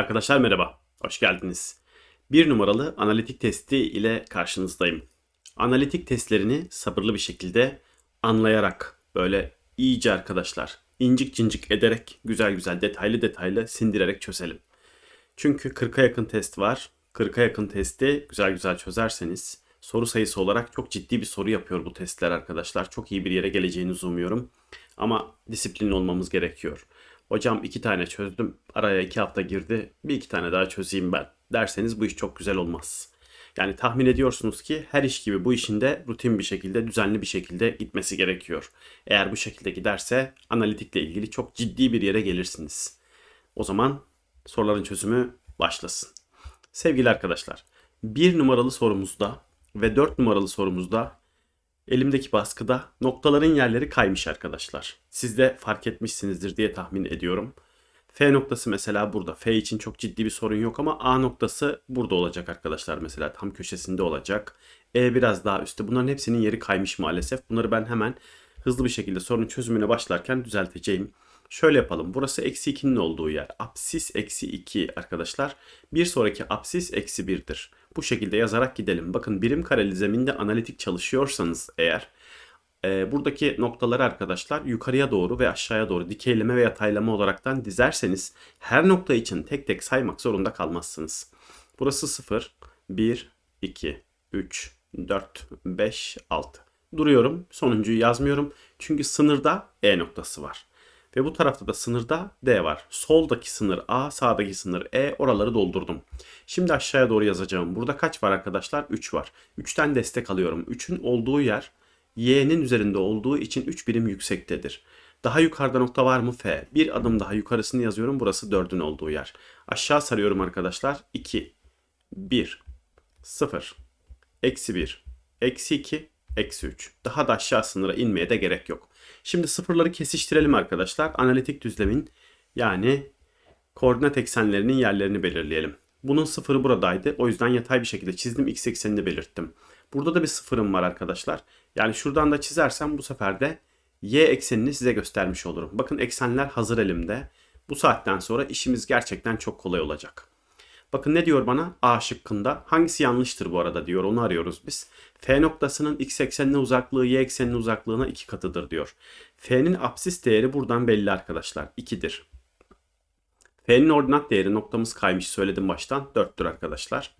Arkadaşlar merhaba, hoş geldiniz. Bir numaralı analitik testi ile karşınızdayım. Analitik testlerini sabırlı bir şekilde anlayarak, böyle iyice arkadaşlar, incik cincik ederek, güzel güzel detaylı detaylı sindirerek çözelim. Çünkü 40'a yakın test var. 40'a yakın testi güzel güzel çözerseniz soru sayısı olarak çok ciddi bir soru yapıyor bu testler arkadaşlar. Çok iyi bir yere geleceğinizi umuyorum. Ama disiplinli olmamız gerekiyor. Hocam iki tane çözdüm. Araya iki hafta girdi. Bir iki tane daha çözeyim ben derseniz bu iş çok güzel olmaz. Yani tahmin ediyorsunuz ki her iş gibi bu işin de rutin bir şekilde, düzenli bir şekilde gitmesi gerekiyor. Eğer bu şekilde giderse analitikle ilgili çok ciddi bir yere gelirsiniz. O zaman soruların çözümü başlasın. Sevgili arkadaşlar, bir numaralı sorumuzda ve dört numaralı sorumuzda Elimdeki baskıda noktaların yerleri kaymış arkadaşlar. Siz de fark etmişsinizdir diye tahmin ediyorum. F noktası mesela burada. F için çok ciddi bir sorun yok ama A noktası burada olacak arkadaşlar mesela tam köşesinde olacak. E biraz daha üstte. Bunların hepsinin yeri kaymış maalesef. Bunları ben hemen hızlı bir şekilde sorunun çözümüne başlarken düzelteceğim. Şöyle yapalım. Burası eksi 2'nin olduğu yer. Apsis eksi 2 arkadaşlar. Bir sonraki apsis eksi 1'dir. Bu şekilde yazarak gidelim. Bakın birim kareli zeminde analitik çalışıyorsanız eğer e, buradaki noktaları arkadaşlar yukarıya doğru ve aşağıya doğru dikeyleme ve yataylama olaraktan dizerseniz her nokta için tek tek saymak zorunda kalmazsınız. Burası 0, 1, 2, 3, 4, 5, 6. Duruyorum. Sonuncuyu yazmıyorum. Çünkü sınırda E noktası var. Ve bu tarafta da sınırda D var. Soldaki sınır A, sağdaki sınır E. Oraları doldurdum. Şimdi aşağıya doğru yazacağım. Burada kaç var arkadaşlar? 3 var. 3'ten destek alıyorum. 3'ün olduğu yer Y'nin üzerinde olduğu için 3 birim yüksektedir. Daha yukarıda nokta var mı? F. Bir adım daha yukarısını yazıyorum. Burası 4'ün olduğu yer. Aşağı sarıyorum arkadaşlar. 2, 1, 0, eksi 1, eksi 2, eksi 3. Daha da aşağı sınıra inmeye de gerek yok. Şimdi sıfırları kesiştirelim arkadaşlar. Analitik düzlemin yani koordinat eksenlerinin yerlerini belirleyelim. Bunun sıfırı buradaydı. O yüzden yatay bir şekilde çizdim. X eksenini belirttim. Burada da bir sıfırım var arkadaşlar. Yani şuradan da çizersem bu sefer de Y eksenini size göstermiş olurum. Bakın eksenler hazır elimde. Bu saatten sonra işimiz gerçekten çok kolay olacak. Bakın ne diyor bana? A şıkkında. Hangisi yanlıştır bu arada diyor. Onu arıyoruz biz. F noktasının x eksenine uzaklığı y eksenine uzaklığına 2 katıdır diyor. F'nin apsis değeri buradan belli arkadaşlar. 2'dir. F'nin ordinat değeri noktamız kaymış söyledim baştan. 4'tür arkadaşlar.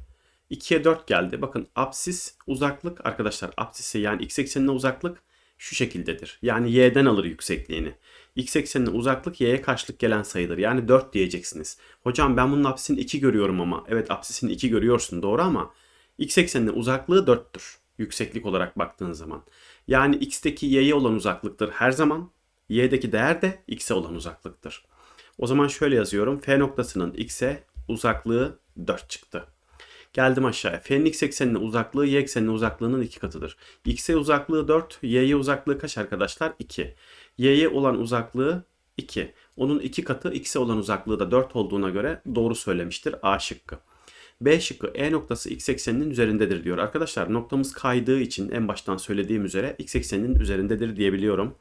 2'ye 4 geldi. Bakın apsis uzaklık arkadaşlar. Apsise yani x eksenine uzaklık şu şekildedir. Yani y'den alır yüksekliğini. X eksenine uzaklık y'ye karşılık gelen sayıdır. Yani 4 diyeceksiniz. Hocam ben bunun apsisini 2 görüyorum ama. Evet apsisini 2 görüyorsun doğru ama x eksenine uzaklığı 4'tür. Yükseklik olarak baktığın zaman. Yani x'teki y'ye olan uzaklıktır her zaman. y'deki değer de x'e olan uzaklıktır. O zaman şöyle yazıyorum. F noktasının x'e uzaklığı 4 çıktı. Geldim aşağıya. F'nin x eksenine uzaklığı y eksenine uzaklığının iki katıdır. X'e uzaklığı 4, y'ye uzaklığı kaç arkadaşlar? 2. Y'ye olan uzaklığı 2. Onun iki katı x'e olan uzaklığı da 4 olduğuna göre doğru söylemiştir A şıkkı. B şıkkı E noktası x ekseninin üzerindedir diyor. Arkadaşlar noktamız kaydığı için en baştan söylediğim üzere x ekseninin üzerindedir diyebiliyorum.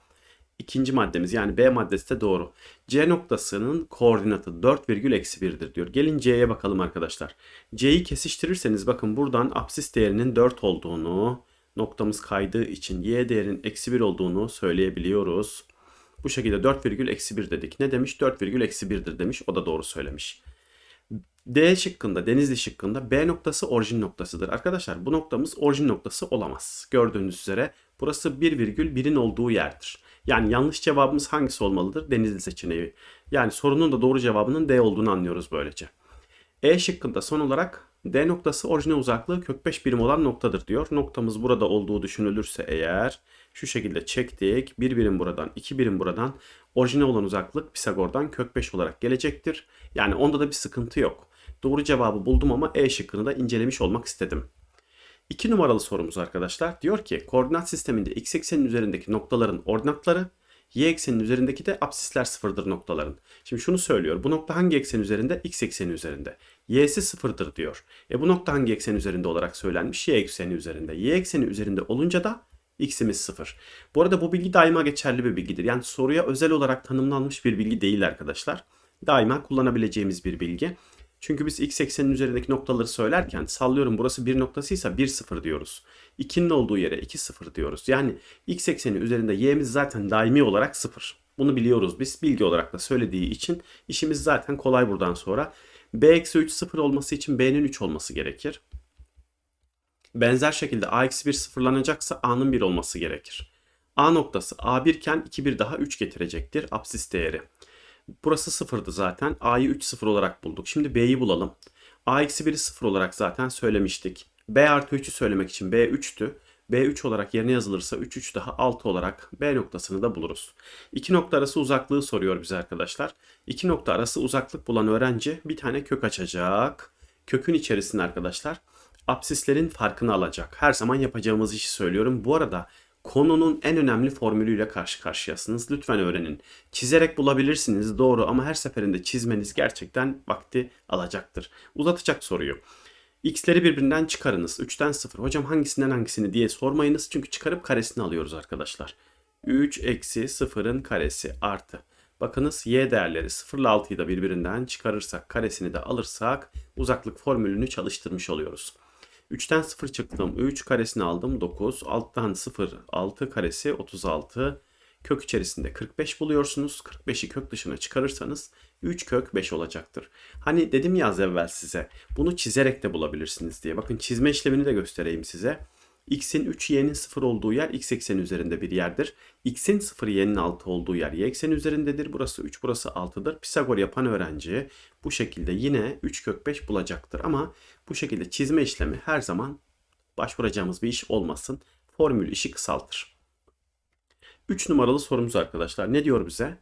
İkinci maddemiz yani B maddesi de doğru. C noktasının koordinatı 4 virgül eksi 1'dir diyor. Gelin C'ye bakalım arkadaşlar. C'yi kesiştirirseniz bakın buradan apsis değerinin 4 olduğunu noktamız kaydığı için y değerinin eksi 1 olduğunu söyleyebiliyoruz. Bu şekilde 4 virgül eksi 1 dedik. Ne demiş? 4 virgül eksi 1'dir demiş. O da doğru söylemiş. D şıkkında, Denizli şıkkında B noktası orijin noktasıdır. Arkadaşlar bu noktamız orijin noktası olamaz. Gördüğünüz üzere burası 1,1'in olduğu yerdir. Yani yanlış cevabımız hangisi olmalıdır? Denizli seçeneği. Yani sorunun da doğru cevabının D olduğunu anlıyoruz böylece. E şıkkında son olarak D noktası orijine uzaklığı kök 5 birim olan noktadır diyor. Noktamız burada olduğu düşünülürse eğer şu şekilde çektik. Bir birim buradan, iki birim buradan. Orijine olan uzaklık Pisagor'dan kök 5 olarak gelecektir. Yani onda da bir sıkıntı yok. Doğru cevabı buldum ama E şıkkını da incelemiş olmak istedim. 2 numaralı sorumuz arkadaşlar. Diyor ki koordinat sisteminde x eksenin üzerindeki noktaların ordinatları y eksenin üzerindeki de absisler sıfırdır noktaların. Şimdi şunu söylüyor. Bu nokta hangi eksen üzerinde? X ekseni üzerinde. Y'si sıfırdır diyor. E bu nokta hangi eksen üzerinde olarak söylenmiş? Y ekseni üzerinde. Y ekseni üzerinde olunca da x'imiz sıfır. Bu arada bu bilgi daima geçerli bir bilgidir. Yani soruya özel olarak tanımlanmış bir bilgi değil arkadaşlar. Daima kullanabileceğimiz bir bilgi. Çünkü biz x eksenin üzerindeki noktaları söylerken sallıyorum burası bir noktasıysa 1 0 diyoruz. 2'nin olduğu yere 2 0 diyoruz. Yani x ekseni üzerinde y'miz zaten daimi olarak 0. Bunu biliyoruz biz. Bilgi olarak da söylediği için işimiz zaten kolay buradan sonra. b eksi 3 0 olması için b'nin 3 olması gerekir. Benzer şekilde a eksi 1 sıfırlanacaksa a'nın 1 olması gerekir. A noktası A1 iken 2 1 daha 3 getirecektir absis değeri. Burası sıfırdı zaten. A'yı 3 sıfır olarak bulduk. Şimdi B'yi bulalım. A eksi 1'i sıfır olarak zaten söylemiştik. B artı 3'ü söylemek için B 3'tü. B3 olarak yerine yazılırsa 3 3 daha 6 olarak B noktasını da buluruz. İki nokta arası uzaklığı soruyor bize arkadaşlar. İki nokta arası uzaklık bulan öğrenci bir tane kök açacak. Kökün içerisinde arkadaşlar absislerin farkını alacak. Her zaman yapacağımız işi söylüyorum. Bu arada konunun en önemli formülüyle karşı karşıyasınız. Lütfen öğrenin. Çizerek bulabilirsiniz doğru ama her seferinde çizmeniz gerçekten vakti alacaktır. Uzatacak soruyu. X'leri birbirinden çıkarınız. 3'ten 0. Hocam hangisinden hangisini diye sormayınız. Çünkü çıkarıp karesini alıyoruz arkadaşlar. 3 eksi 0'ın karesi artı. Bakınız y değerleri 0 ile 6'yı da birbirinden çıkarırsak karesini de alırsak uzaklık formülünü çalıştırmış oluyoruz. 3'ten 0 çıktım. 3 karesini aldım 9. Alttan 0 6 karesi 36. Kök içerisinde 45 buluyorsunuz. 45'i kök dışına çıkarırsanız 3 kök 5 olacaktır. Hani dedim ya az evvel size bunu çizerek de bulabilirsiniz diye. Bakın çizme işlemini de göstereyim size. X'in 3 y'nin 0 olduğu yer x ekseni üzerinde bir yerdir. X'in 0 y'nin 6 olduğu yer y ekseni üzerindedir. Burası 3 burası 6'dır. Pisagor yapan öğrenci bu şekilde yine 3 kök 5 bulacaktır. Ama bu şekilde çizme işlemi her zaman başvuracağımız bir iş olmasın. Formül işi kısaltır. 3 numaralı sorumuz arkadaşlar. Ne diyor bize?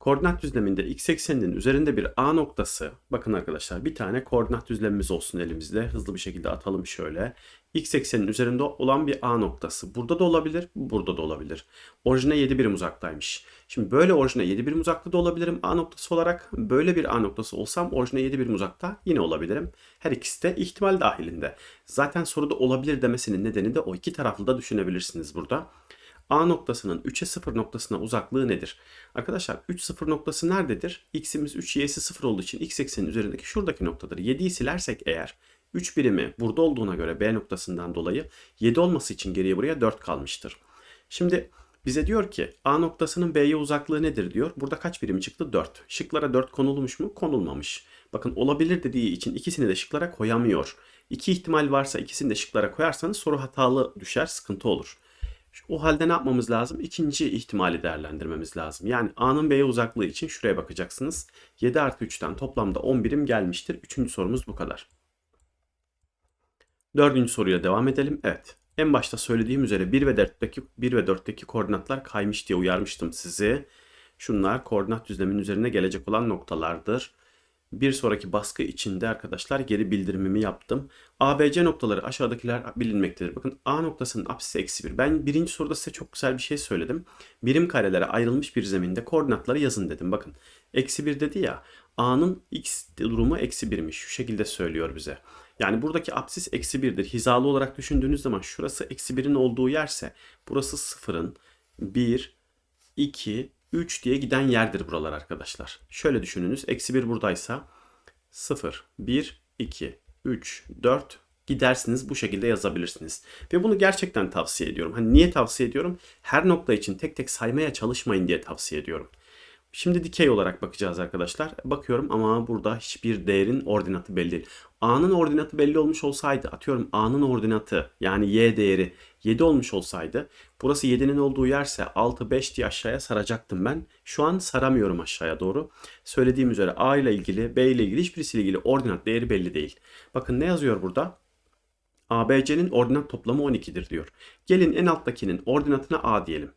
Koordinat düzleminde x ekseninin üzerinde bir A noktası. Bakın arkadaşlar bir tane koordinat düzlemimiz olsun elimizde. Hızlı bir şekilde atalım şöyle. X eksenin üzerinde olan bir A noktası. Burada da olabilir, burada da olabilir. Orijine 7 birim uzaktaymış. Şimdi böyle orijine 7 birim uzakta da olabilirim A noktası olarak. Böyle bir A noktası olsam orijine 7 birim uzakta yine olabilirim. Her ikisi de ihtimal dahilinde. Zaten soruda olabilir demesinin nedeni de o iki taraflı da düşünebilirsiniz burada. A noktasının 3'e 0 noktasına uzaklığı nedir? Arkadaşlar 3 0 noktası nerededir? X'imiz 3 y'si 0 olduğu için x eksenin üzerindeki şuradaki noktadır. 7'yi silersek eğer 3 birimi burada olduğuna göre B noktasından dolayı 7 olması için geriye buraya 4 kalmıştır. Şimdi bize diyor ki A noktasının B'ye uzaklığı nedir diyor. Burada kaç birim çıktı? 4. Şıklara 4 konulmuş mu? Konulmamış. Bakın olabilir dediği için ikisini de şıklara koyamıyor. İki ihtimal varsa ikisini de şıklara koyarsanız soru hatalı düşer, sıkıntı olur. O halde ne yapmamız lazım? İkinci ihtimali değerlendirmemiz lazım. Yani A'nın B'ye uzaklığı için şuraya bakacaksınız. 7 artı 3'ten toplamda 10 birim gelmiştir. Üçüncü sorumuz bu kadar. Dördüncü soruya devam edelim. Evet. En başta söylediğim üzere 1 ve 4'teki 1 ve 4'teki koordinatlar kaymış diye uyarmıştım sizi. Şunlar koordinat düzleminin üzerine gelecek olan noktalardır. Bir sonraki baskı içinde arkadaşlar geri bildirimimi yaptım. ABC noktaları aşağıdakiler bilinmektedir. Bakın A noktasının apsisi eksi 1. Ben birinci soruda size çok güzel bir şey söyledim. Birim karelere ayrılmış bir zeminde koordinatları yazın dedim. Bakın eksi 1 dedi ya A'nın x durumu eksi 1'miş. Şu şekilde söylüyor bize. Yani buradaki apsis eksi 1'dir. Hizalı olarak düşündüğünüz zaman şurası eksi 1'in olduğu yerse burası 0'ın 1, 2, 3 diye giden yerdir buralar arkadaşlar. Şöyle düşününüz. Eksi 1 buradaysa 0, 1, 2, 3, 4 gidersiniz bu şekilde yazabilirsiniz. Ve bunu gerçekten tavsiye ediyorum. Hani niye tavsiye ediyorum? Her nokta için tek tek saymaya çalışmayın diye tavsiye ediyorum. Şimdi dikey olarak bakacağız arkadaşlar. Bakıyorum ama burada hiçbir değerin ordinatı belli değil. A'nın ordinatı belli olmuş olsaydı atıyorum A'nın ordinatı yani Y değeri 7 olmuş olsaydı burası 7'nin olduğu yerse 6 5 diye aşağıya saracaktım ben. Şu an saramıyorum aşağıya doğru. Söylediğim üzere A ile ilgili B ile ilgili hiçbirisiyle ilgili ordinat değeri belli değil. Bakın ne yazıyor burada? ABC'nin ordinat toplamı 12'dir diyor. Gelin en alttakinin ordinatına A diyelim.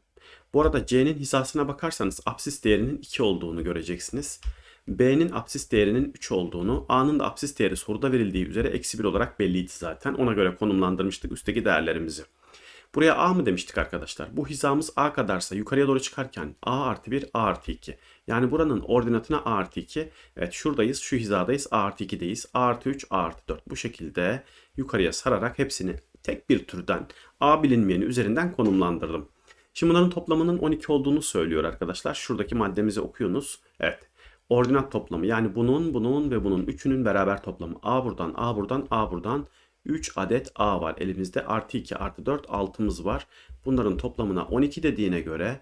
Bu arada C'nin hizasına bakarsanız apsis değerinin 2 olduğunu göreceksiniz. B'nin apsis değerinin 3 olduğunu, A'nın da apsis değeri soruda verildiği üzere eksi 1 olarak belliydi zaten. Ona göre konumlandırmıştık üstteki değerlerimizi. Buraya A mı demiştik arkadaşlar? Bu hizamız A kadarsa yukarıya doğru çıkarken A artı 1, A artı 2. Yani buranın ordinatına A artı 2. Evet şuradayız, şu hizadayız, A artı 2'deyiz. A artı 3, A artı 4. Bu şekilde yukarıya sararak hepsini tek bir türden A bilinmeyeni üzerinden konumlandırdım. Şimdi bunların toplamının 12 olduğunu söylüyor arkadaşlar. Şuradaki maddemizi okuyunuz. Evet. Ordinat toplamı yani bunun, bunun ve bunun üçünün beraber toplamı. A buradan, A buradan, A buradan 3 adet A var elimizde. Artı 2 artı 4 6'mız var. Bunların toplamına 12 dediğine göre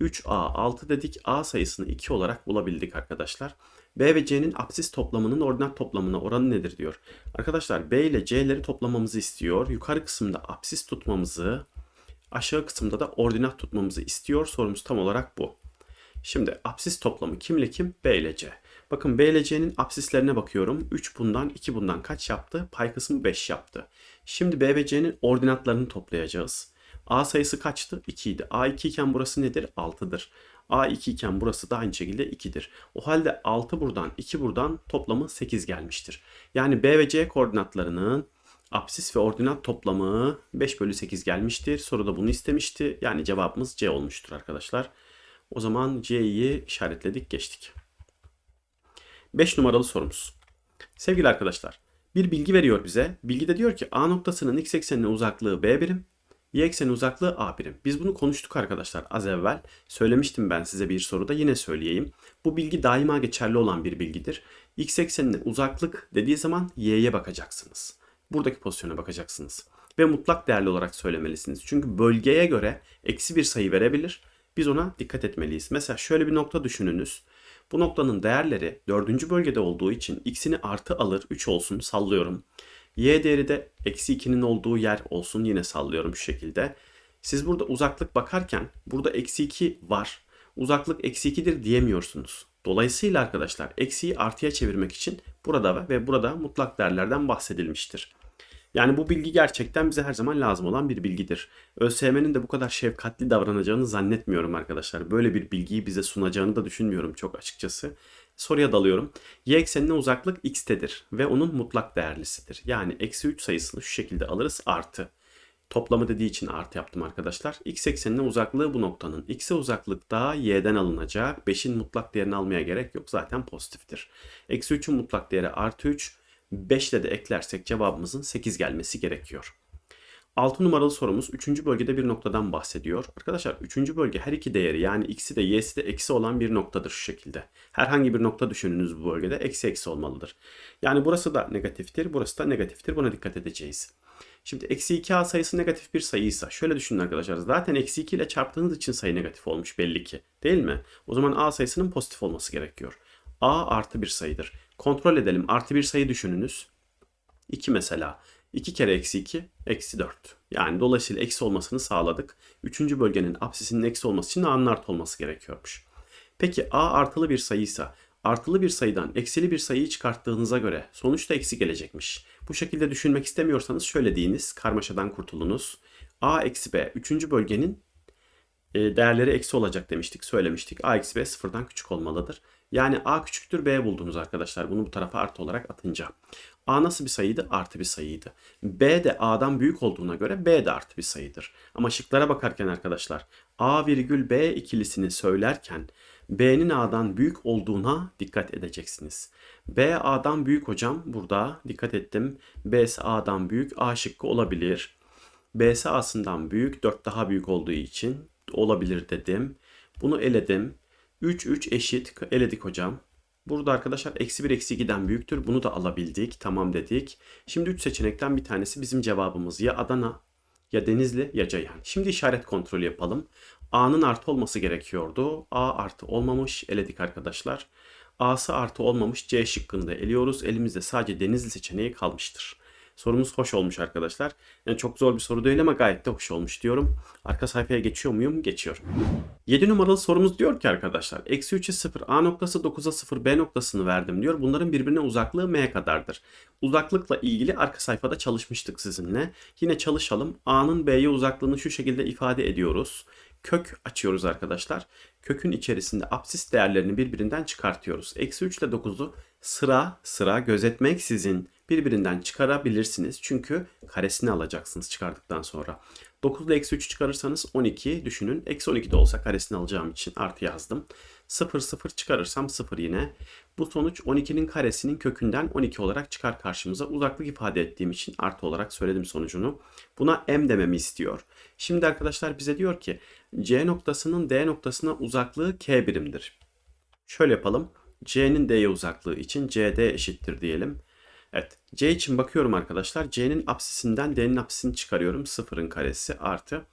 3A 6 dedik. A sayısını 2 olarak bulabildik arkadaşlar. B ve C'nin apsis toplamının ordinat toplamına oranı nedir diyor. Arkadaşlar B ile C'leri toplamamızı istiyor. Yukarı kısımda apsis tutmamızı, aşağı kısımda da ordinat tutmamızı istiyor. Sorumuz tam olarak bu. Şimdi apsis toplamı kim ile kim? B ile C. Bakın B ile C'nin apsislerine bakıyorum. 3 bundan 2 bundan kaç yaptı? Pay kısmı 5 yaptı. Şimdi B ve C'nin ordinatlarını toplayacağız. A sayısı kaçtı? 2 idi. A 2 iken burası nedir? 6'dır. A 2 iken burası da aynı şekilde 2'dir. O halde 6 buradan 2 buradan toplamı 8 gelmiştir. Yani B ve C koordinatlarının apsis ve ordinat toplamı 5 bölü 8 gelmiştir. Soruda bunu istemişti. Yani cevabımız C olmuştur arkadaşlar. O zaman C'yi işaretledik geçtik. 5 numaralı sorumuz. Sevgili arkadaşlar, bir bilgi veriyor bize. Bilgide diyor ki A noktasının x eksenine uzaklığı B birim, y ekseni uzaklığı A birim. Biz bunu konuştuk arkadaşlar az evvel. Söylemiştim ben size bir soruda yine söyleyeyim. Bu bilgi daima geçerli olan bir bilgidir. X eksenine uzaklık dediği zaman y'ye bakacaksınız. Buradaki pozisyona bakacaksınız. Ve mutlak değerli olarak söylemelisiniz. Çünkü bölgeye göre eksi bir sayı verebilir. Biz ona dikkat etmeliyiz. Mesela şöyle bir nokta düşününüz. Bu noktanın değerleri dördüncü bölgede olduğu için x'ini artı alır 3 olsun sallıyorum. Y değeri de eksi 2'nin olduğu yer olsun yine sallıyorum şu şekilde. Siz burada uzaklık bakarken burada eksi 2 var. Uzaklık eksi 2'dir diyemiyorsunuz. Dolayısıyla arkadaşlar eksiyi artıya çevirmek için burada ve burada mutlak değerlerden bahsedilmiştir. Yani bu bilgi gerçekten bize her zaman lazım olan bir bilgidir. ÖSYM'nin de bu kadar şefkatli davranacağını zannetmiyorum arkadaşlar. Böyle bir bilgiyi bize sunacağını da düşünmüyorum çok açıkçası. Soruya dalıyorum. Y eksenine uzaklık x'tedir ve onun mutlak değerlisidir. Yani eksi 3 sayısını şu şekilde alırız artı. Toplamı dediği için artı yaptım arkadaşlar. X eksenine uzaklığı bu noktanın. X'e uzaklık da y'den alınacak. 5'in mutlak değerini almaya gerek yok. Zaten pozitiftir. Eksi 3'ün mutlak değeri artı 3. 5 ile de eklersek cevabımızın 8 gelmesi gerekiyor. 6 numaralı sorumuz 3. bölgede bir noktadan bahsediyor. Arkadaşlar 3. bölge her iki değeri yani x'i de y'si de eksi olan bir noktadır şu şekilde. Herhangi bir nokta düşününüz bu bölgede eksi eksi olmalıdır. Yani burası da negatiftir, burası da negatiftir. Buna dikkat edeceğiz. Şimdi eksi 2a sayısı negatif bir sayıysa şöyle düşünün arkadaşlar. Zaten eksi 2 ile çarptığınız için sayı negatif olmuş belli ki. Değil mi? O zaman a sayısının pozitif olması gerekiyor. a artı bir sayıdır. Kontrol edelim. Artı bir sayı düşününüz. 2 mesela. 2 kere eksi 2 eksi 4. Yani dolayısıyla eksi olmasını sağladık. Üçüncü bölgenin apsisinin eksi olması için a'nın olması gerekiyormuş. Peki a artılı bir sayıysa artılı bir sayıdan eksili bir sayıyı çıkarttığınıza göre sonuçta eksi gelecekmiş. Bu şekilde düşünmek istemiyorsanız şöyle deyiniz. Karmaşadan kurtulunuz. a eksi b üçüncü bölgenin e, değerleri eksi olacak demiştik, söylemiştik. a eksi b sıfırdan küçük olmalıdır. Yani a küçüktür b buldunuz arkadaşlar. Bunu bu tarafa artı olarak atınca. A nasıl bir sayıydı? Artı bir sayıydı. B de A'dan büyük olduğuna göre B de artı bir sayıdır. Ama şıklara bakarken arkadaşlar A virgül B ikilisini söylerken B'nin A'dan büyük olduğuna dikkat edeceksiniz. B A'dan büyük hocam burada dikkat ettim. B'si A'dan büyük A şıkkı olabilir. B'si A'sından büyük 4 daha büyük olduğu için olabilir dedim. Bunu eledim. 3 3 eşit eledik hocam. Burada arkadaşlar eksi 1 eksi 2'den büyüktür. Bunu da alabildik. Tamam dedik. Şimdi 3 seçenekten bir tanesi bizim cevabımız. Ya Adana ya Denizli ya Ceyhan. Şimdi işaret kontrolü yapalım. A'nın artı olması gerekiyordu. A artı olmamış. Eledik arkadaşlar. A'sı artı olmamış. C şıkkını da eliyoruz. Elimizde sadece Denizli seçeneği kalmıştır. Sorumuz hoş olmuş arkadaşlar. Yani çok zor bir soru değil ama gayet de hoş olmuş diyorum. Arka sayfaya geçiyor muyum? Geçiyor. 7 numaralı sorumuz diyor ki arkadaşlar. Eksi 3'e 0, A noktası 9'a 0, B noktasını verdim diyor. Bunların birbirine uzaklığı M kadardır. Uzaklıkla ilgili arka sayfada çalışmıştık sizinle. Yine çalışalım. A'nın B'ye uzaklığını şu şekilde ifade ediyoruz kök açıyoruz arkadaşlar. Kökün içerisinde apsis değerlerini birbirinden çıkartıyoruz. Eksi 3 ile 9'u sıra sıra gözetmeksizin birbirinden çıkarabilirsiniz. Çünkü karesini alacaksınız çıkardıktan sonra. 9 ile eksi 3 çıkarırsanız 12 düşünün. Eksi 12 de olsa karesini alacağım için artı yazdım. 0 0 çıkarırsam 0 yine. Bu sonuç 12'nin karesinin kökünden 12 olarak çıkar karşımıza. Uzaklık ifade ettiğim için artı olarak söyledim sonucunu. Buna m dememi istiyor. Şimdi arkadaşlar bize diyor ki C noktasının D noktasına uzaklığı k birimdir. Şöyle yapalım. C'nin D'ye uzaklığı için CD eşittir diyelim. Evet. C için bakıyorum arkadaşlar. C'nin apsisinden D'nin apsisini çıkarıyorum. Sıfırın karesi artı.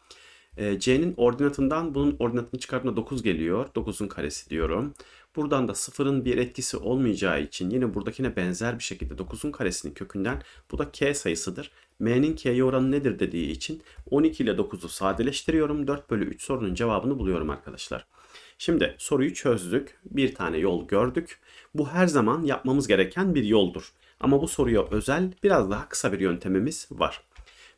E, C'nin ordinatından bunun ordinatını çıkardığımda 9 geliyor. 9'un karesi diyorum. Buradan da sıfırın bir etkisi olmayacağı için yine buradakine benzer bir şekilde 9'un karesinin kökünden bu da K sayısıdır. M'nin K'ye oranı nedir dediği için 12 ile 9'u sadeleştiriyorum. 4 bölü 3 sorunun cevabını buluyorum arkadaşlar. Şimdi soruyu çözdük. Bir tane yol gördük. Bu her zaman yapmamız gereken bir yoldur. Ama bu soruya özel biraz daha kısa bir yöntemimiz var.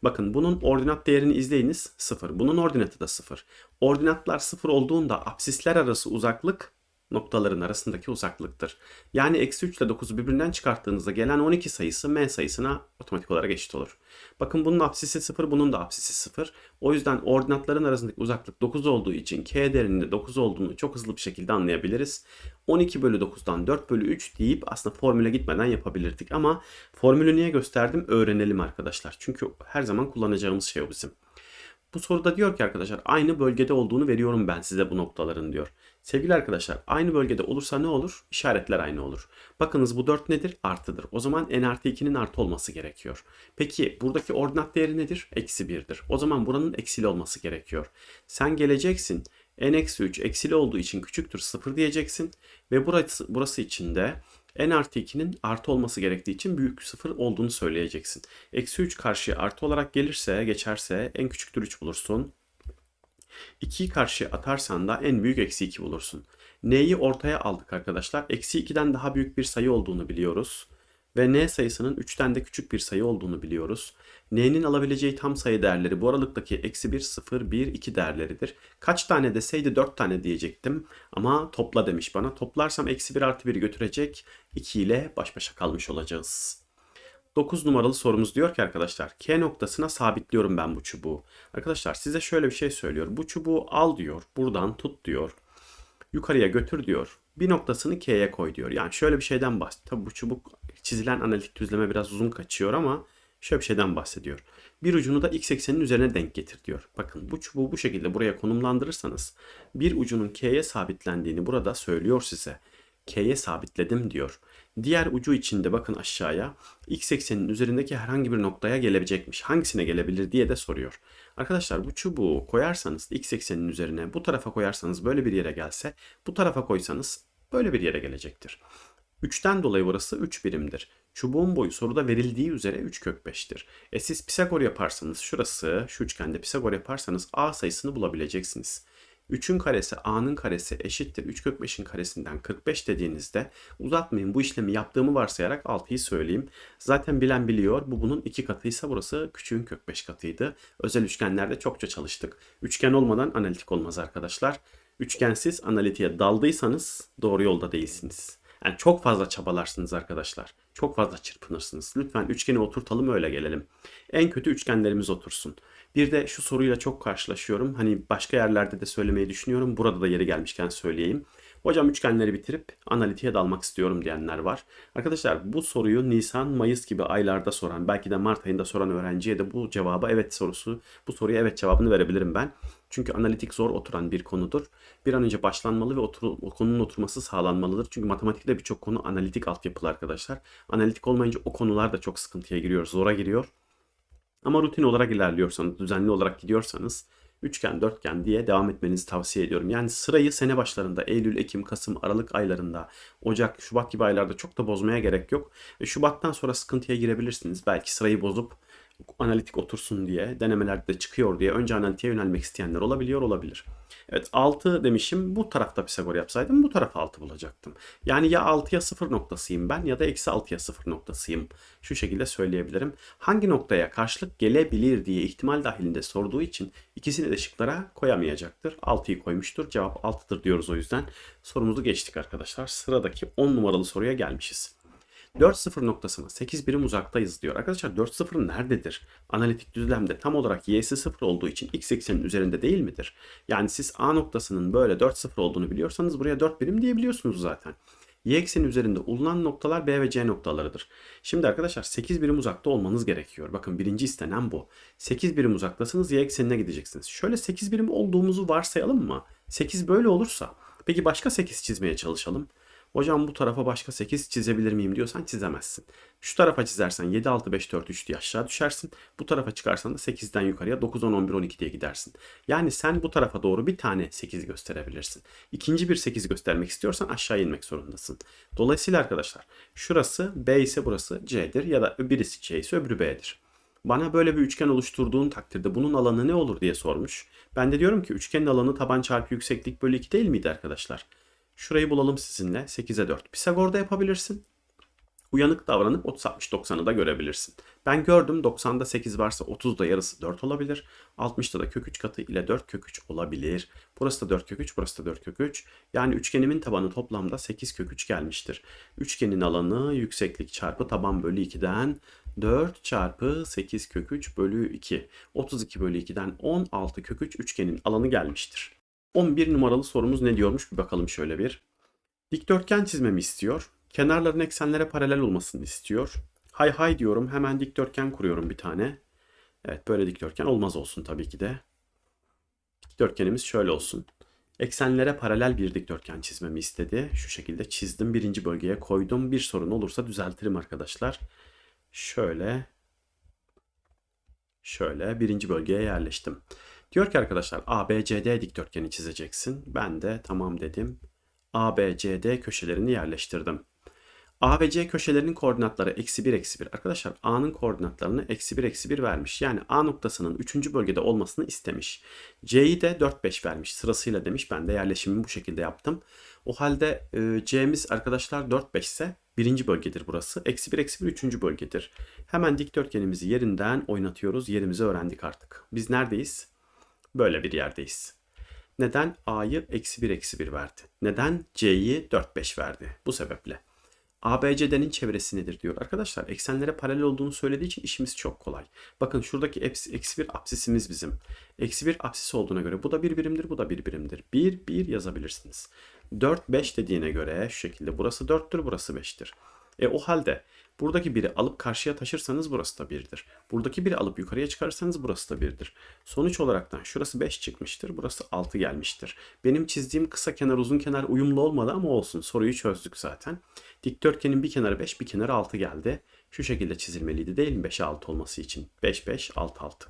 Bakın bunun ordinat değerini izleyiniz 0. Bunun ordinatı da 0. Ordinatlar 0 olduğunda apsisler arası uzaklık noktaların arasındaki uzaklıktır. Yani eksi 3 ile 9'u birbirinden çıkarttığınızda gelen 12 sayısı m sayısına otomatik olarak eşit olur. Bakın bunun apsisi 0, bunun da apsisi 0. O yüzden ordinatların arasındaki uzaklık 9 olduğu için k değerinin 9 olduğunu çok hızlı bir şekilde anlayabiliriz. 12 bölü 9'dan 4 bölü 3 deyip aslında formüle gitmeden yapabilirdik. Ama formülü niye gösterdim? Öğrenelim arkadaşlar. Çünkü her zaman kullanacağımız şey o bizim. Bu soruda diyor ki arkadaşlar aynı bölgede olduğunu veriyorum ben size bu noktaların diyor. Sevgili arkadaşlar aynı bölgede olursa ne olur? İşaretler aynı olur. Bakınız bu 4 nedir? Artıdır. O zaman n artı 2'nin artı olması gerekiyor. Peki buradaki ordinat değeri nedir? Eksi 1'dir. O zaman buranın eksili olması gerekiyor. Sen geleceksin n eksi 3 eksili olduğu için küçüktür 0 diyeceksin. Ve burası, burası için de n artı 2'nin artı olması gerektiği için büyük 0 olduğunu söyleyeceksin. Eksi 3 karşıya artı olarak gelirse, geçerse en küçüktür 3 bulursun. 2'yi karşıya atarsan da en büyük eksi 2 bulursun. N'yi ortaya aldık arkadaşlar. Eksi 2'den daha büyük bir sayı olduğunu biliyoruz. Ve n sayısının 3'ten de küçük bir sayı olduğunu biliyoruz. n'nin alabileceği tam sayı değerleri bu aralıktaki eksi 1, 0, 1, 2 değerleridir. Kaç tane deseydi 4 tane diyecektim. Ama topla demiş bana. Toplarsam eksi 1 artı 1'i götürecek. 2 ile baş başa kalmış olacağız. 9 numaralı sorumuz diyor ki arkadaşlar K noktasına sabitliyorum ben bu çubuğu. Arkadaşlar size şöyle bir şey söylüyor. Bu çubuğu al diyor. Buradan tut diyor. Yukarıya götür diyor. Bir noktasını K'ye koy diyor. Yani şöyle bir şeyden bahsediyor. Tabi bu çubuk çizilen analitik düzleme biraz uzun kaçıyor ama şöyle bir şeyden bahsediyor. Bir ucunu da x eksenin üzerine denk getir diyor. Bakın bu çubuğu bu şekilde buraya konumlandırırsanız bir ucunun K'ye sabitlendiğini burada söylüyor size. K'ye sabitledim diyor. Diğer ucu içinde bakın aşağıya x eksenin üzerindeki herhangi bir noktaya gelebilecekmiş. Hangisine gelebilir diye de soruyor. Arkadaşlar bu çubuğu koyarsanız x eksenin üzerine bu tarafa koyarsanız böyle bir yere gelse bu tarafa koysanız böyle bir yere gelecektir. 3'ten dolayı burası 3 birimdir. Çubuğun boyu soruda verildiği üzere 3 kök 5'tir. E siz Pisagor yaparsanız şurası şu üçgende Pisagor yaparsanız a sayısını bulabileceksiniz. 3'ün karesi a'nın karesi eşittir 3 kök 5'in karesinden 45 dediğinizde uzatmayın bu işlemi yaptığımı varsayarak 6'yı söyleyeyim. Zaten bilen biliyor bu bunun 2 katıysa burası küçüğün kök 5 katıydı. Özel üçgenlerde çokça çalıştık. Üçgen olmadan analitik olmaz arkadaşlar. Üçgensiz analitiğe daldıysanız doğru yolda değilsiniz. Yani çok fazla çabalarsınız arkadaşlar. Çok fazla çırpınırsınız. Lütfen üçgeni oturtalım öyle gelelim. En kötü üçgenlerimiz otursun. Bir de şu soruyla çok karşılaşıyorum. Hani başka yerlerde de söylemeyi düşünüyorum. Burada da yeri gelmişken söyleyeyim. Hocam üçgenleri bitirip analitiğe dalmak istiyorum diyenler var. Arkadaşlar bu soruyu Nisan, Mayıs gibi aylarda soran, belki de Mart ayında soran öğrenciye de bu cevaba evet sorusu, bu soruya evet cevabını verebilirim ben. Çünkü analitik zor oturan bir konudur. Bir an önce başlanmalı ve otur, konunun oturması sağlanmalıdır. Çünkü matematikte birçok konu analitik altyapılı arkadaşlar. Analitik olmayınca o konular da çok sıkıntıya giriyor, zora giriyor. Ama rutin olarak ilerliyorsanız, düzenli olarak gidiyorsanız üçgen, dörtgen diye devam etmenizi tavsiye ediyorum. Yani sırayı sene başlarında Eylül, Ekim, Kasım, Aralık aylarında, Ocak, Şubat gibi aylarda çok da bozmaya gerek yok. E, Şubattan sonra sıkıntıya girebilirsiniz. Belki sırayı bozup analitik otursun diye, denemelerde çıkıyor diye önce analitiğe yönelmek isteyenler olabiliyor, olabilir. Evet 6 demişim. Bu tarafta Pisagor yapsaydım bu tarafa 6 bulacaktım. Yani ya 6'ya 0 noktasıyım ben ya da eksi 6'ya 0 noktasıyım. Şu şekilde söyleyebilirim. Hangi noktaya karşılık gelebilir diye ihtimal dahilinde sorduğu için ikisini de şıklara koyamayacaktır. 6'yı koymuştur. Cevap 6'dır diyoruz o yüzden. Sorumuzu geçtik arkadaşlar. Sıradaki 10 numaralı soruya gelmişiz. 4-0 noktasına 8 birim uzaktayız diyor. Arkadaşlar 4-0 nerededir? Analitik düzlemde tam olarak y'si 0 olduğu için x eksenin üzerinde değil midir? Yani siz A noktasının böyle 4-0 olduğunu biliyorsanız buraya 4 birim diyebiliyorsunuz zaten. Y ekseni üzerinde ulunan noktalar B ve C noktalarıdır. Şimdi arkadaşlar 8 birim uzakta olmanız gerekiyor. Bakın birinci istenen bu. 8 birim uzaktasınız Y eksenine gideceksiniz. Şöyle 8 birim olduğumuzu varsayalım mı? 8 böyle olursa. Peki başka 8 çizmeye çalışalım. Hocam bu tarafa başka 8 çizebilir miyim diyorsan çizemezsin. Şu tarafa çizersen 7, 6, 5, 4, 3 diye aşağı düşersin. Bu tarafa çıkarsan da 8'den yukarıya 9, 10, 11, 12 diye gidersin. Yani sen bu tarafa doğru bir tane 8 gösterebilirsin. İkinci bir 8 göstermek istiyorsan aşağı inmek zorundasın. Dolayısıyla arkadaşlar şurası B ise burası C'dir ya da birisi C ise öbürü B'dir. Bana böyle bir üçgen oluşturduğun takdirde bunun alanı ne olur diye sormuş. Ben de diyorum ki üçgenin alanı taban çarpı yükseklik bölü 2 değil miydi arkadaşlar? Şurayı bulalım sizinle. 8'e 4. Pisagor'da yapabilirsin. Uyanık davranıp 30 60 90'ı da görebilirsin. Ben gördüm 90'da 8 varsa 30'da yarısı 4 olabilir. 60'da da kök 3 katı ile 4 kök 3 olabilir. Burası da 4 kök 3, burası da 4 kök 3. Yani üçgenimin tabanı toplamda 8 kök 3 gelmiştir. Üçgenin alanı yükseklik çarpı taban bölü 2'den 4 çarpı 8 kök 3 bölü 2. 32 bölü 2'den 16 kök 3 üçgenin alanı gelmiştir. 11 numaralı sorumuz ne diyormuş bir bakalım şöyle bir. Dikdörtgen çizmemi istiyor. Kenarların eksenlere paralel olmasını istiyor. Hay hay diyorum hemen dikdörtgen kuruyorum bir tane. Evet böyle dikdörtgen olmaz olsun tabii ki de. Dikdörtgenimiz şöyle olsun. Eksenlere paralel bir dikdörtgen çizmemi istedi. Şu şekilde çizdim. Birinci bölgeye koydum. Bir sorun olursa düzeltirim arkadaşlar. Şöyle. Şöyle birinci bölgeye yerleştim. Diyor ki arkadaşlar ABCD dikdörtgeni çizeceksin. Ben de tamam dedim. ABCD köşelerini yerleştirdim. A ve C köşelerinin koordinatları eksi 1 eksi 1. Arkadaşlar A'nın koordinatlarını eksi 1 eksi 1 vermiş. Yani A noktasının 3. bölgede olmasını istemiş. C'yi de 4 5 vermiş sırasıyla demiş. Ben de yerleşimimi bu şekilde yaptım. O halde e, C'miz arkadaşlar 4 5 ise birinci bölgedir burası. Eksi 1 eksi 1 üçüncü bölgedir. Hemen dikdörtgenimizi yerinden oynatıyoruz. Yerimizi öğrendik artık. Biz neredeyiz? Böyle bir yerdeyiz. Neden A'yı eksi 1 eksi 1 verdi? Neden C'yi 4 5 verdi? Bu sebeple. ABCD'nin çevresi nedir diyor. Arkadaşlar eksenlere paralel olduğunu söylediği için işimiz çok kolay. Bakın şuradaki eksi bir apsisimiz bizim. Eksi bir apsis olduğuna göre bu da bir birimdir, bu da bir birimdir. 1, 1 yazabilirsiniz. 4, 5 dediğine göre şu şekilde burası 4'tür, burası 5'tir. E o halde buradaki biri alıp karşıya taşırsanız burası da 1'dir. Buradaki biri alıp yukarıya çıkarırsanız burası da 1'dir. Sonuç olaraktan şurası 5 çıkmıştır, burası 6 gelmiştir. Benim çizdiğim kısa kenar uzun kenar uyumlu olmadı ama olsun soruyu çözdük zaten. Dikdörtgenin bir kenarı 5, bir kenarı 6 geldi. Şu şekilde çizilmeliydi değil mi 5'e 6 olması için? 5, 5, 6, 6.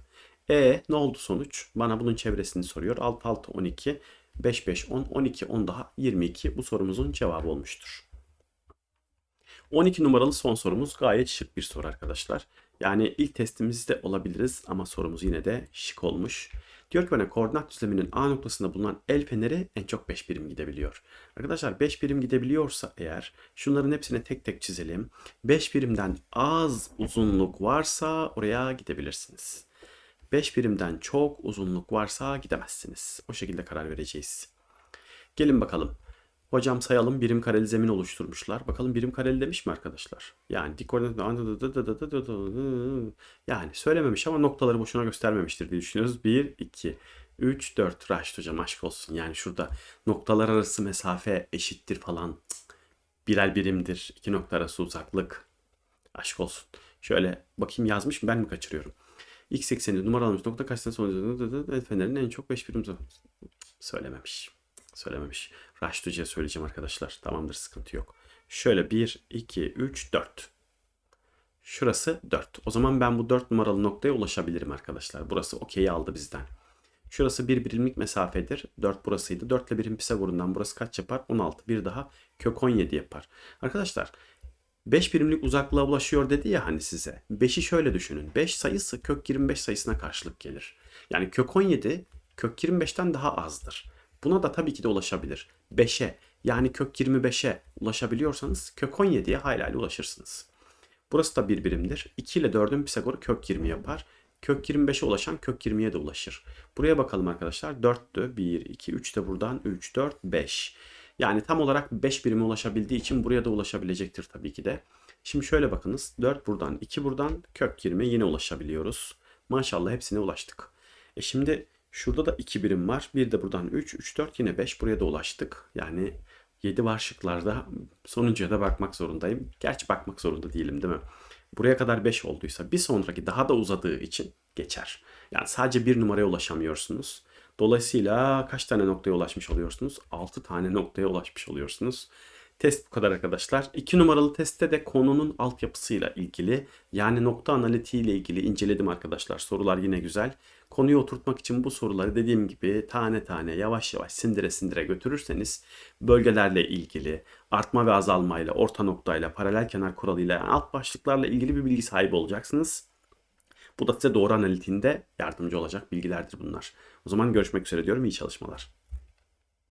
E ne oldu sonuç? Bana bunun çevresini soruyor. 6, 6, 12, 5, 5, 10, 12, 10 daha 22. Bu sorumuzun cevabı olmuştur. 12 numaralı son sorumuz gayet şık bir soru arkadaşlar. Yani ilk testimizde olabiliriz ama sorumuz yine de şık olmuş. Diyor ki bana koordinat düzleminin A noktasında bulunan el feneri en çok 5 birim gidebiliyor. Arkadaşlar 5 birim gidebiliyorsa eğer şunların hepsini tek tek çizelim. 5 birimden az uzunluk varsa oraya gidebilirsiniz. 5 birimden çok uzunluk varsa gidemezsiniz. O şekilde karar vereceğiz. Gelin bakalım. Hocam sayalım birim kareli zemin oluşturmuşlar. Bakalım birim kareli demiş mi arkadaşlar? Yani dik koordinat yani söylememiş ama noktaları boşuna göstermemiştir diye düşünüyoruz. 1 2 3 4 Raşit hocam aşk olsun. Yani şurada noktalar arası mesafe eşittir falan. Birer birimdir. iki nokta arası uzaklık. Aşk olsun. Şöyle bakayım yazmış mı ben mi kaçırıyorum? X ekseni numaralanmış nokta kaç tane sonucu fenerin en çok 5 birim söylememiş. Söylememiş. Raştucu'ya söyleyeceğim arkadaşlar. Tamamdır sıkıntı yok. Şöyle 1, 2, 3, 4. Şurası 4. O zaman ben bu 4 numaralı noktaya ulaşabilirim arkadaşlar. Burası okey aldı bizden. Şurası 1 birimlik mesafedir. 4 burasıydı. 4 ile birim Pisagor'undan burası kaç yapar? 16. Bir daha kök 17 yapar. Arkadaşlar 5 birimlik uzaklığa ulaşıyor dedi ya hani size. 5'i şöyle düşünün. 5 sayısı kök 25 sayısına karşılık gelir. Yani kök 17 kök 25'ten daha azdır. Buna da tabii ki de ulaşabilir. 5'e yani kök 25'e ulaşabiliyorsanız kök 17'ye hayli ulaşırsınız. Burası da bir birimdir. 2 ile 4'ün Pisagor'u kök 20 yapar. Kök 25'e ulaşan kök 20'ye de ulaşır. Buraya bakalım arkadaşlar. 4'tü. 1, 2, 3 de buradan. 3, 4, 5. Yani tam olarak 5 birime ulaşabildiği için buraya da ulaşabilecektir tabii ki de. Şimdi şöyle bakınız. 4 buradan, 2 buradan, kök 20 yine ulaşabiliyoruz. Maşallah hepsine ulaştık. E şimdi Şurada da 2 birim var. Bir de buradan 3, 3, 4 yine 5. Buraya da ulaştık. Yani 7 var şıklarda. Sonuncuya da bakmak zorundayım. Gerçi bakmak zorunda değilim değil mi? Buraya kadar 5 olduysa bir sonraki daha da uzadığı için geçer. Yani sadece bir numaraya ulaşamıyorsunuz. Dolayısıyla kaç tane noktaya ulaşmış oluyorsunuz? 6 tane noktaya ulaşmış oluyorsunuz. Test bu kadar arkadaşlar. 2 numaralı testte de konunun altyapısıyla ilgili yani nokta analitiği ile ilgili inceledim arkadaşlar. Sorular yine güzel. Konuyu oturtmak için bu soruları dediğim gibi tane tane yavaş yavaş sindire sindire götürürseniz bölgelerle ilgili artma ve azalmayla, orta noktayla, paralel kenar kuralıyla yani alt başlıklarla ilgili bir bilgi sahibi olacaksınız. Bu da size doğru analitiğinde yardımcı olacak bilgilerdir bunlar. O zaman görüşmek üzere diyorum. İyi çalışmalar.